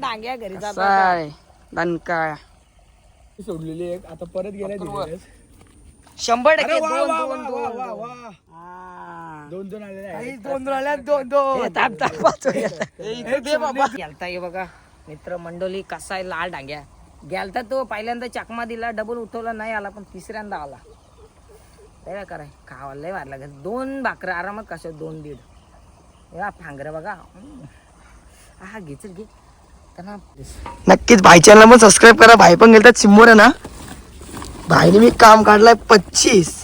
डांग्या घरी सोडलेली एक. आता परत गेलाय शंभर टक्के दोन दोन दोन दोन. वा. हा. दोन दोन आहेत. दोन राहिल्या दोन दोन. ताप ताप गेलता हे बघा. मित्र मंडळी कसा आहे लाल डांग्या गेलता तो पहिल्यांदा चकमा दिला डबल उठवला नाही आला पण तिसऱ्यांदा आला. काय कराय खावा लय वाढ लागत दोन भाकरं आरामात कशा दोन दीड. या फांगरं बघा. हा घेचर घे त्यांना नक्कीच भाई चॅनल पण सबस्क्राईब करा. भाई पण गेलतात सिम्मोर आहे ना? भाईने मी काम काढलाय पच्चीस.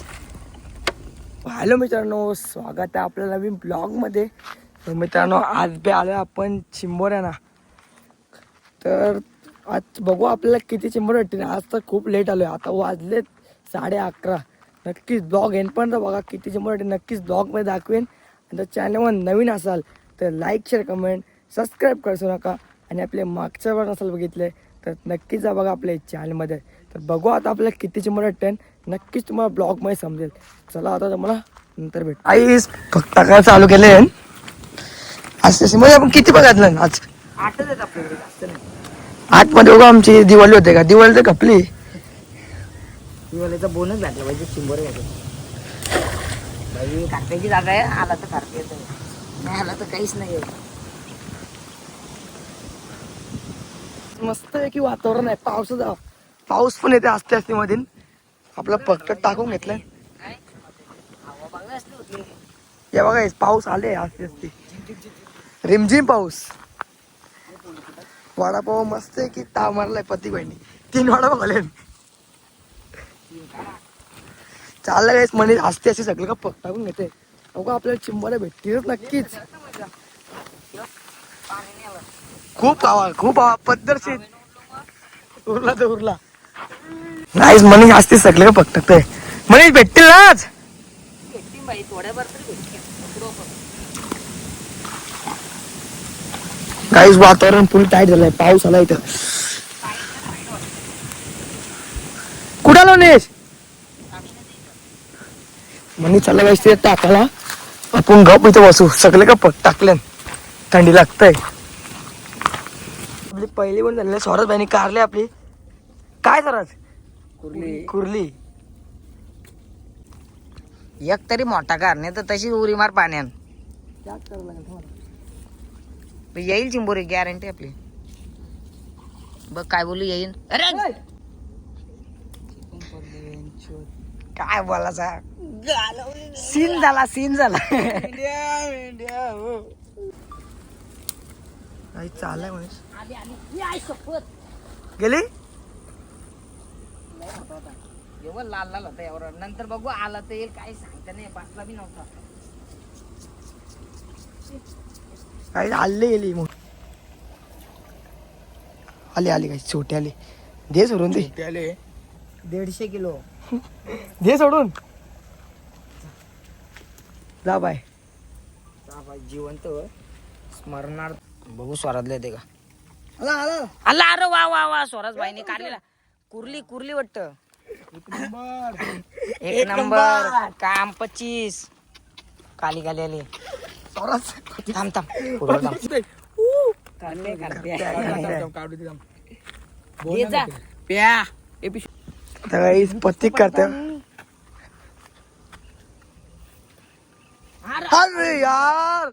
हॅलो मित्रांनो स्वागत आहे आपल्या नवीन ब्लॉगमध्ये. तर मित्रांनो आज बी आलो आपण चिंबोर आहे ना? तर आज बघू आपल्याला किती चिंबर भेटतील. आज तर खूप लेट आलोय. आता वाजलेत साडे अकरा. नक्कीच ब्लॉग एंडपर्यंत बघा किती चिंबर भेटतील. नक्कीच ब्लॉगमध्ये दाखवेन. आणि जर चॅनलवर नवीन असाल तर लाईक शेअर कमेंट सबस्क्राईब करू नका. आणि आपले मागच्या पण असाल बघितले तर नक्कीच जा बघा आपल्या चॅनलमध्ये तर बघू आता आपल्याला किती चिंबर भेटते नक्कीच तुम्हाला ब्लॉगमध्ये समजेल. चला आता तुम्हाला नंतर भेट. आईस फक्त काय चालू केले आज तसे म्हणजे आपण किती बघितलं? आज आठच आहेत आपल्याकडे जास्त नाही. आतमध्ये बघा आमची दिवाळी होते का? दिवाळी तर कपली दिवाळीचा बोनस भेटला पाहिजे बाई जागा आहे आला तर कार्पे येतं नाही. आला तर काहीच नाही आहे. मस्त आहे की वातावरण आहे पावसाचा पाऊस पण येते असते असते मधील. आपला फक्त टाकून घेतलाय. काय हवा बघा असली होती. या बघा हे पाऊस आले असते असते रिमझिम पाऊस. वडापाव मस्त आहे की ताव मारलाय पती बहिणी. तीन वडापाव खाले चाललं काहीच म्हणे असते असे सगळे का पक टाकून घेते. बघा आपल्याला चिंबाला भेटतीलच नक्कीच. खूप हवा खूप हवा पद्धतशीर. उरला तर उरला. नाहीच मनीष असते सगळे का पक टाकतंय. मनीष भेटतील ना आज? भेटतील बाई थोड्याभर तरी भेटतील पुढं पण. काहीच वातावरण फुल टाईट झालंय. पाऊस आला इथं. कुठं लोनेश म्हणे चाललं काहीच ते टाकाला आपण गप इथं बसू. सगळे का पक टाकले. थंडी लागतंय. आपली पहिली पण झालेली स्वराज बाईने कारले आपली. काय स्वराज कुर्ली. कुर्ली. एक तरी मोठा कार नाही तर तशी उरी मार पाण्यान. येईल चिंबोरी गॅरंटी आपली. बघ काय बोलू येईन. अरे! काय बोलायचा? सीन झाला सीन झाला. काही चाललंय म्हणे गेली? एवढं लाल लाल होता एवढा नंतर बघू आला तर येईल. काही सांगता नाही बसला बी नव्हता. काही आले गेली मग. आली आली काही छोटी आली. दे सोडून दे. त्याले दीडशे किलो. दे सोडून. जा बाय. जिवंत स्मरणार्थ. बघू स्वराजले ते का. आला आला. आला अरे वा वा वा स्वराज भाईने काढलेला. कुर्ली कुर्ली वाटत. एक नंबर. काम पच्चीस. काली काली आली. स्वराज थांब थांब पुढं थांब. काढते, काढते. काढू दे थांब. ये जा प्या काही पत्तिक करते अरे यार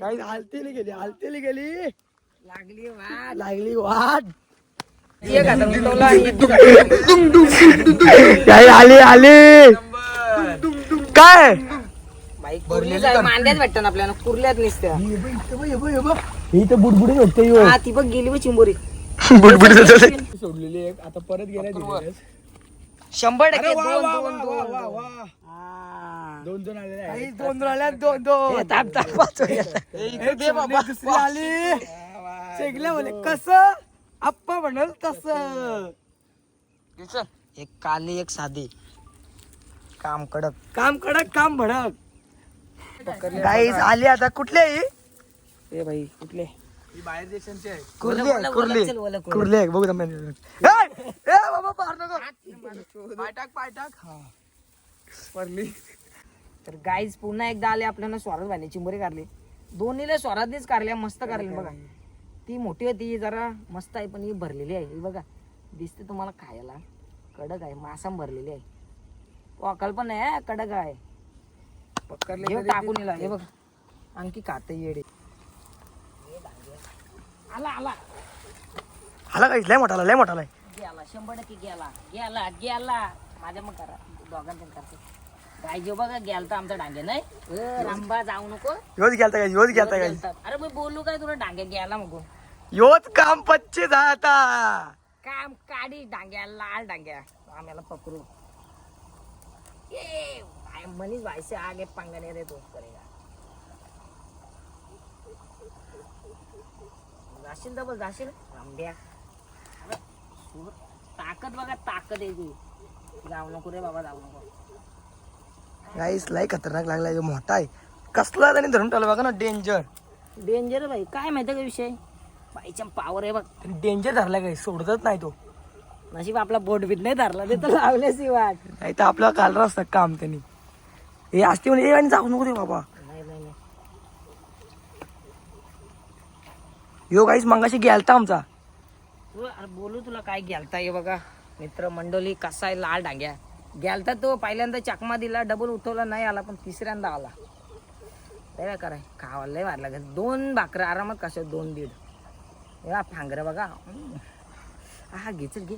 काही हालतेली गेली हालतेली गेली लागली वा लागली वाट ये एक आता उठवला, एक काही आली आली काय बाई मांड्यात भेटतात ना आपल्याला कुर्ल्यात निसत्या ही तर बुडबुडी भेटते यो. हा ती बघ गेली बघ चिंबोरी. बुडबुडी सोडलेली एक. आता परत गेलाय तिकडे शंभर टक्के दोन दोन वा, दोन. वा, दोन. दोन आलेले आहेत. दोन राहिल्या दोन दोन. हे ताप ताप वाचूया. दुसरी आली. शेगल्या म्हणे कस? आप्पा म्हणल तस. एक काली एक साधी. काम कडक. काम कडक काम भडक. गाईज आली आता. कुठले ए भाई कुठले? ही बाहेर देशांची आहे. कुर्ली आहे आहे बघू दम बाबा पार नको. पाय टाक पाय टाक हा. पडली. तर गाईज पुन्हा एकदा आले आपल्याला स्वरात झाले चिंबोरी काढली. दोन्हीला स्वरातच काढल्या मस्त काढले बघा. ती मोठी होती जरा मस्त आहे पण ही भरलेली आहे. ही बघा दिसते तुम्हाला खायला. कडक आहे मासाम भरलेली आहे. वाकल पण आहे कडक आहे. पकडले हे टाकून येला हे बघ. आणखी खाते येडे. आला आला. आला काही लय मोठाला लय मोठाला गेला शंभर टक्के गेला. गेला गेला. माझ्या मग करा. दोघांचं करते. काय जो बघा गेला तर आमचा डांगे. नाही? रामबा जाऊ नको. योच गेलता काय योच गेलता काय गेलता. अरे मी बोलू काय तुला डांगे गेला मग योच काम पच्चीस आहे आता. काम काढी डांग्या लाल डांग्या. आम्हाला पकडू. ये भाई मनीष भाई से आगे पंगा नहीं रे तो करेगा। जाशील डबल जाशील सूर- ताकद बघा ताकद आहे ती. जाऊ नको रे बाबा जाऊ नको. गाईस लय खतरनाक लागला ह्यो मोठा आहे. कसला त्याने धरून ठेवला बघा ना डेंजर डेंजर भाई. काय माहिती का विषय? बाईच्या पावर आहे बघ. डेंजर धरला काही सोडतच नाही तो. नशीब आपला बोट बीट नाही धरला ते तर लावल्याची वाट नाही तर आपला काल असतं काम त्यांनी हे असते म्हणजे "ए, आणि जाऊ नको रे बाबा. यो गाईस मंगाशी गेलता आमचा. बोलू तुला काय गेलता हे बघा. मित्र मंडळी कसा आहे लाल डांग्या. गेलता तो पहिल्यांदा चकमा दिला डबल उठवला नाही आला पण तिसऱ्यांदा आला. काय कराय खावा लय मारला घरी दोन भाकरं आरामात कशा दोन दीड. या फांगर बघा. हा घे चल घे.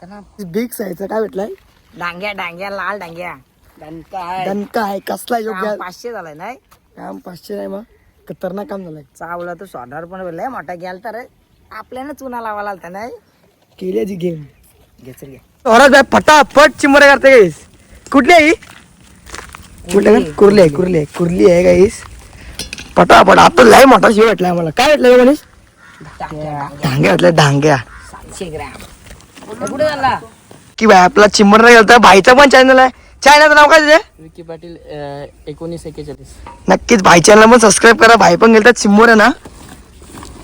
त्यांना बिग साईजचा काय भेटलाय? डांग्या डांग्या लाल डांग्या. दणका आहे. दणका आहे. कसला काम योग्य पाचशे झालाय नाही? काम पाचशे नाही मग. खतरनाक काम झालंय. चावला तो सोडार पण लय मोठा गेलता रे आपल्याला चुना लावायला आलता नाही? केली गेम घे चल घे. भाई फटाफट चिमरे करते गाईस कुठली आहे ही? कुठली आहे? कुर्ली आहे कुर्ली आहे कुर्ली आहे गाईस फटाफट. आता लय मोठा शिव भेटला आम्हाला काय भेटलं मनीष? टाक्या डांग्या भेटल्या डांग्या सातशे ग्रॅम. कुठे झाला? की भाई आपला चिंबर नाही गेलता भाईचा पण चॅनल आहे. चॅनलचं नाव काय तुझे? विकी पाटील एकोणीस एक्केचाळीस. नक्कीच भाई चॅनल पण सबस्क्राईब करा. भाई पण गेलता चिंबोर आहे ना.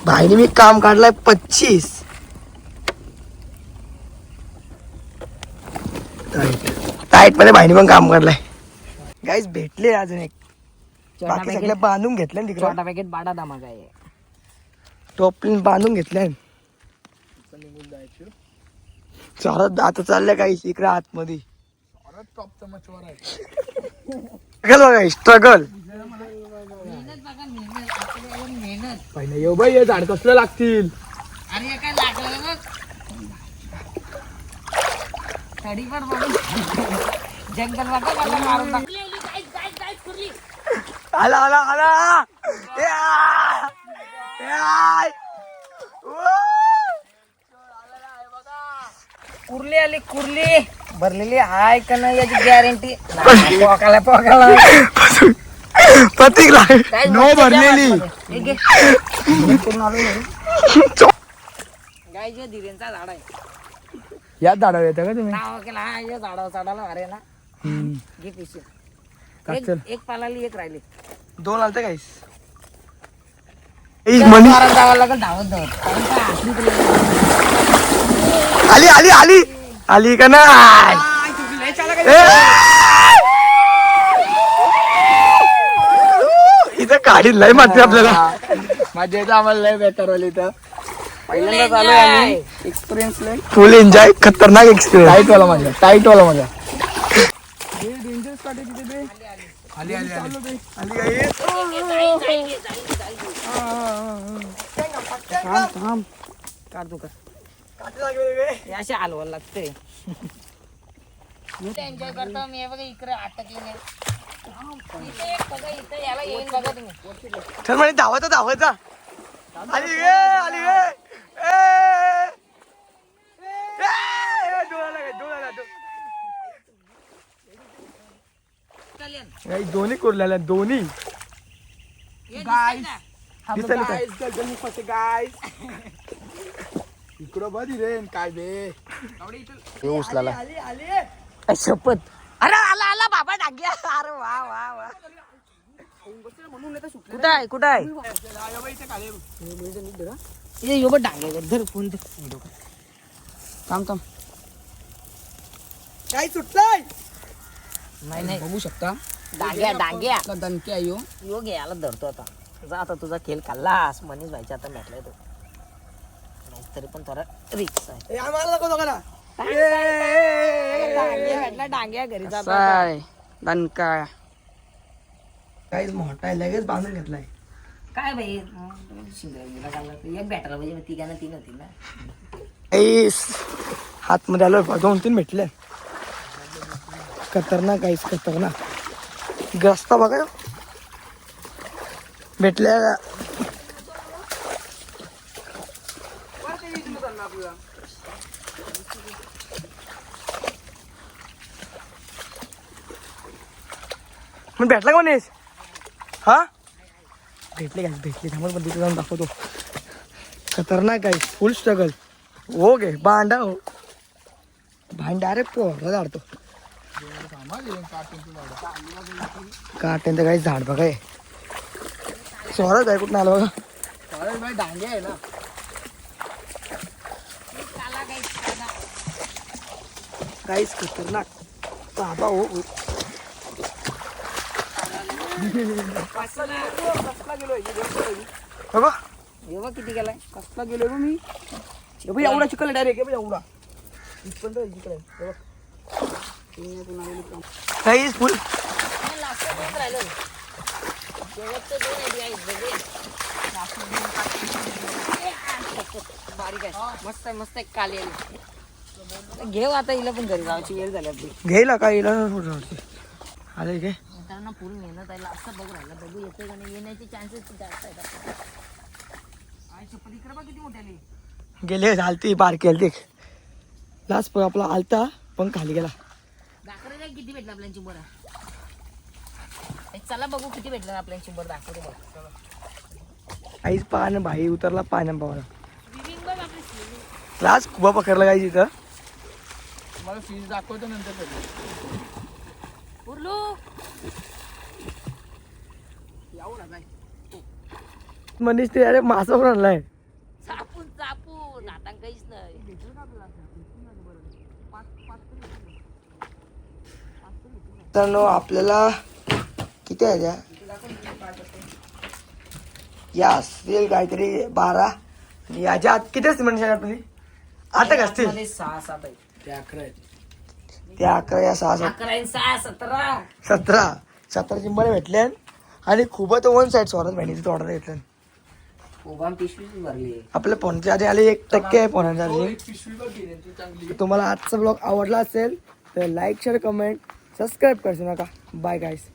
भाईने मी काम काढलाय पच्चीस. टाईटमध्ये भाईने पण काम काढलाय. गाईज भेटले अजून एक. बाकी सगळे बांधून घेतल्या तिकडे. छोटा पॅकेट बाडा धमाका आहे. टोपलीन बांधून घेतल्या. चालत आता चाललंय काही इकडे आतमध्ये. टॉपचा मछवार आहे. स्ट्रगल बघा स्ट्रगल पहिलं येऊ बाई हे झाड कसलं लागतील? अरे हे काय लागलं बघ. तडी पण बघ. जंगल बघा मारून टाक. आला आला आला. या! कुर्ली आली कुर्ली. भरलेली हाय का नाही याची गॅरंटी पोकाला पोकाला. प्रतीक नो भरलेली. द्या वाटमध्ये. घे. करून आलो मी. गाय जे धीरेंचा झाड आहे. यात झाडावर येतं का तुम्ही? नाव केला हा या झाडावर चढायला अरे ना. घे पिशवी. एक. एक पालाली एक राहिली. दोन आलते काहीस जावं लागेल धावत धावत आली आली आली. आली का नाही? इथं काढी लय मारते आपल्याला. माझ्या इथं आम्हाला लय बेकार वाली इथं. पहिल्यांदा चालू आहे आम्ही. एक्सपिरियन्स लय. फुल एन्जॉय खतरनाक एक्सपिरियन्स टाईट वाला माझा टाईट वाला माझा आली आली आली. थांब थांब. काढ तू कर हे असे हलवायला लागते एन्जॉय करतो मी हे बघा इकडे अटकले नाही इथे एक बघा इथे याला बघा तुम्ही म्हणे धावत धावत आली गे आली गे ए! ए! ए! डोळ्याला काय, डोळ्याला, डो- चालेल. काही दोन्ही कुरलेल्या दोन्ही हे दिसतंय का? गाईस इकडं बघ रे काय बे. उचलाला. शपथ. अरे आला आला बाबा डाग्या अरे वा वा वा. कुठं आहे कुठं आहे? इथे यो बघ डांगे धर फोन दे थांब थांब. काय सुटलाय? नाही नाही. बघू शकता. डांग्या डांग्या. आपला दणके आहे. यो. घ्यायला धरतो आता. जा आता तुझा खेळ खाल्लास. मनीष व्हायचा आता भेटलाय तो. तरी पण थोडा रिक्स आहे. ए, आम्हाला नको दोघांना डांग्या भेटला डांग्या घरी कसा जातो आहे? दणका. काहीच मोठा आहे? लगेच बांधून घेतलाय. काय भाई शिंदे एक बॅटला म्हणजे मग तिघांना तीन होती ना? ऐस हात मध्ये आलो दोन तीन भेटले. खतरनाक आईस खतरनाक. ग्रस्ता बघा. भेटल्या. मग भेटला का मनीष हा भेटले काय भेटले थांबत पण तिथे जाऊन दाखवतो खतरनाक आहे फुल स्ट्रगल हो गे भांडा हो भांडा अरे पोहरा झाडतो काट्यांचं काही झाड बघा हे. स्वराच आहे कुठं आलं बघा डांगे आहे ना काहीच खतरनाक। बाबा हो हो. बघा एवढा किती गेलाय? कसला गेलो बघ मी? हे बघ, एवढा चिकल डायरेक्ट हे बघ, एवढा इथपर्यंत आहे चिखल आहे. हे बघ. काहीच फुल बारीक आहे. मस्त आहे मस्त आहे काली आली घेऊ आता हिला पण घरी जायची वेळ झाली आपली. घ्यायला काय येईल आले घे मित्रांनो पूर्ण मेहनत आहे. असं बघू राहिलं. बघू येते का नाही. येण्याचे चान्सेस जास्त आहेत आई चप्पल इकडे बघ किती मोठे आली. गेले झालती बारकी आलती लास्ट आपला आलता पण खाली गेला. दाखवलं काय किती भेटलं आपल्याला चिंबर चला बघू किती भेटलं आपल्याला चिंबर दाखवतो बघ. आईच पान भाई उतरला पाण्या पावला लास्ट खुबा पकडला काय तिथं मला फीज दाखवतो नंतर सगळं. उरलू. मनीष ते अरे मासा पण आणलाय. चापून चापून. आता काहीच नाही. तर आपल्याला किती आहे त्या? या असतील काहीतरी बारा. आणि याच्या आत किती असतील म्हणजे तुम्ही आता का असतील? मध्ये सहा सात आहे ते अकरा आहेत. त्या अकरा या सहा सात. अकरा आणि सहा सतरा. सतरा. सतरा चिंबळे भेटले आणि खूप तर वन साईड स्वरात बहिणीची ऑर्डर घेतलं भरली. आपल्या फोनच्या आधी आले एक टक्के आहे फोनाच्या आधी. एक पिशवी बघ घेणे ती चांगली. तर तुम्हाला आजचा ब्लॉग आवडला असेल तर लाईक शेअर कमेंट सबस्क्राईब करशू नका. Bye guys